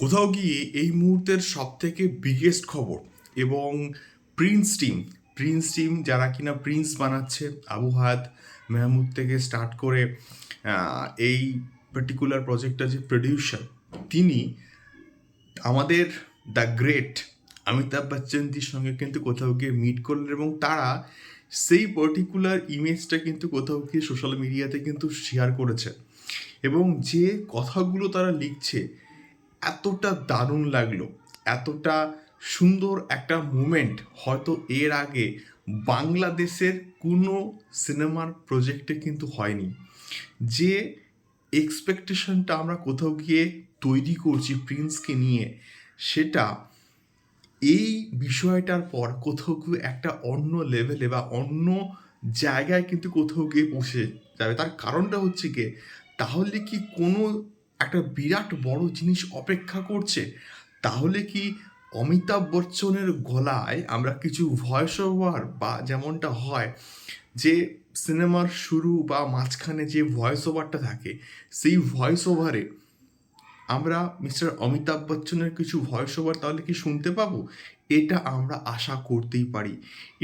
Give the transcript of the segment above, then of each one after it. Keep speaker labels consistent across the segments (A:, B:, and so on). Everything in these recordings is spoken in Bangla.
A: কোথাও গিয়ে এই মুহূর্তের সব থেকে বিগেস্ট খবর এবং প্রিন্স টিম প্রিন্স টিম যারা কিনা প্রিন্স বানাচ্ছে, আবু হায়াত মেহমুদ থেকে স্টার্ট করে এই পার্টিকুলার প্রজেক্টটা যে প্রডিউসার তিনি আমাদের দ্য গ্রেট অমিতাভ বচ্চনজির সঙ্গে কিন্তু কোথাও গিয়ে মিট করলেন এবং তারা সেই পার্টিকুলার ইমেজটা কিন্তু কোথাও গিয়ে সোশ্যাল মিডিয়াতে কিন্তু শেয়ার করেছে এবং যে কথাগুলো তারা লিখছে এতটা দারুণ লাগল, এতটা সুন্দর একটা মুমেন্ট হয়তো এর আগে বাংলাদেশের কোনো সিনেমার প্রজেক্টে কিন্তু হয়নি। যে এক্সপেকটেশনটা আমরা কোথাও গিয়ে তৈরি করছি প্রিন্সকে নিয়ে, সেটা এই বিষয়টার পর কোথাও গিয়ে একটা অন্য লেভেলে বা অন্য জায়গায় কিন্তু কোথাও গিয়ে পৌঁছে যাবে। তার কারণটা হচ্ছে কি তাহলে কি কোনো একটা বিরাট বড় জিনিস অপেক্ষা করছে, তাহলে কি অমিতাভ বচ্চনের গলায় আমরা কিছু ভয়েস ওভার বা যেমনটা হয়, যে সিনেমার শুরু বা মাঝখানে যে ভয়েস ওভারটা থাকে, সেই ভয়েস ওভারে আমরা মিস্টার অমিতাভ বচ্চনের কিছু ভয়েস ওভার তাহলে কি শুনতে পাবো? এটা আমরা আশা করতেই পারি।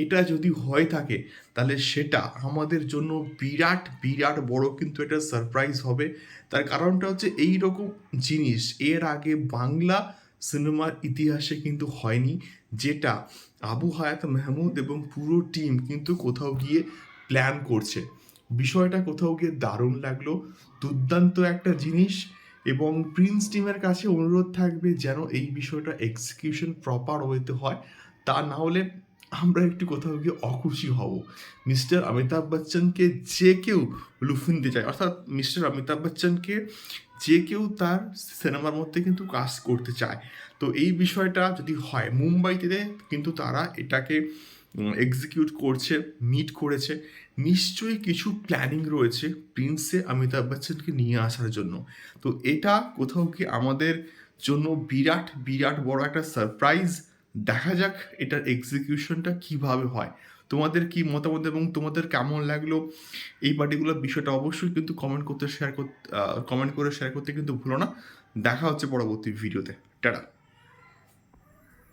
A: এটা যদি হয়ে থাকে, তাহলে সেটা আমাদের জন্য বিরাট বিরাট বড় কিন্তু এটা সারপ্রাইজ হবে। তার কারণটা হচ্ছে এই রকম জিনিস, এর আগে বাংলা সিনেমার ইতিহাসে কিন্তু হয়নি, যেটা আবু হায়াত মেহমুদ এবং পুরো টিম কিন্তু কোথাও গিয়ে প্ল্যান করছে। বিষয়টা কোথাও গিয়ে দারুণ লাগল। দুর্দান্ত একটা জিনিস। এবং প্রিন্স টিমের কাছে অনুরোধ থাকবে যেন এই বিষয়টা এক্সিকিউশন প্রপার ওয়েতে হয়। তা না হলে আমরা একটু কোথাও গিয়ে অখুশি হব। মিস্টার অমিতাভ বচ্চনকে যে কেউ লুফিয়ে নিতে চায় অর্থাৎ মিস্টার অমিতাভ বচ্চনকে যে কেউ তার সিনেমার মধ্যে কিন্তু কাজ করতে চায়। তো এই বিষয়টা যদি হয়, মুম্বাইতে কিন্তু তারা এটাকে এক্সিকিউট করছে মিট করেছে। নিশ্চয়ই কিছু প্ল্যানিং রয়েছে প্রিন্সে অমিতাভ বচ্চনকে নিয়ে আসার জন্য। তো এটা কোথাও কি আমাদের জন্য বিরাট বিরাট বড় একটা সারপ্রাইজ দেখা যাক এটার এক্সিকিউশনটা কীভাবে হয়। তোমাদের কি মতামত এবং তোমাদের কেমন লাগল এই পার্টিকুলার বিষয়টা অবশ্যই কিন্তু কমেন্ট করতে শেয়ার করতে কমেন্ট করে শেয়ার করতে কিন্তু ভুলো না। দেখা হচ্ছে পরবর্তী ভিডিওতে টাটা।